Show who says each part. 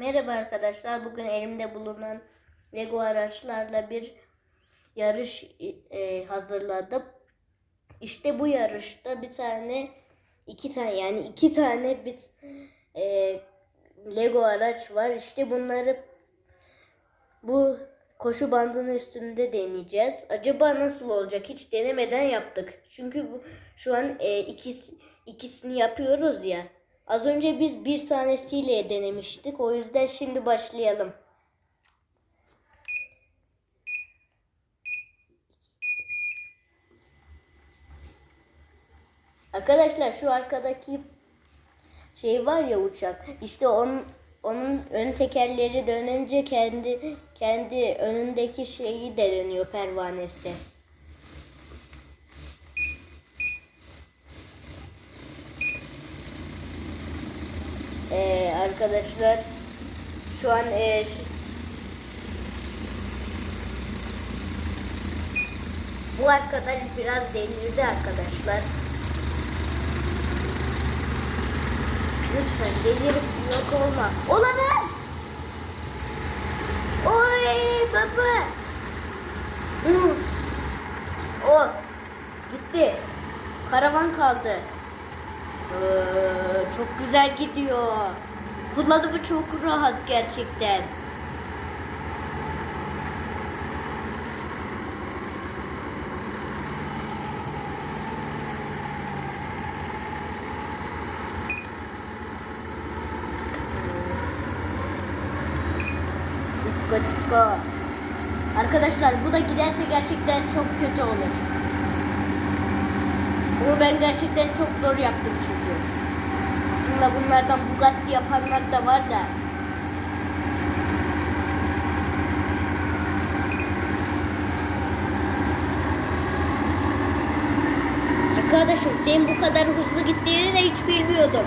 Speaker 1: Merhaba arkadaşlar. Bugün elimde bulunan Lego araçlarla bir yarış e, hazırladım. İşte bu yarışta bir tane, iki tane yani iki tane bir e, Lego araç var. İşte bunları bu koşu bandının üstünde deneyeceğiz. Acaba nasıl olacak? Hiç denemeden yaptık. Çünkü bu şu an e, ikisi, ikisini yapıyoruz ya. Az önce biz bir tanesiyle denemiştik. O yüzden şimdi başlayalım. Arkadaşlar şu arkadaki şey var ya uçak. İşte onun onun ön tekerleri dönünce kendi kendi önündeki şeyi de dönüyor pervanesi. Ee, arkadaşlar şu an e, bu arkadaş biraz delirdi arkadaşlar. Lütfen delirip yok olma. Olamaz. Oy baba. O gitti. Karavan kaldı. Ee, çok güzel gidiyor. Kullanımı çok rahat gerçekten. Disko disko. Arkadaşlar bu da giderse gerçekten çok kötü olur. Ben gerçekten çok zor yaptım çünkü. Aslında bunlardan Bugatti yapanlar da var da. Arkadaşım senin bu kadar hızlı gittiğini de hiç bilmiyordum.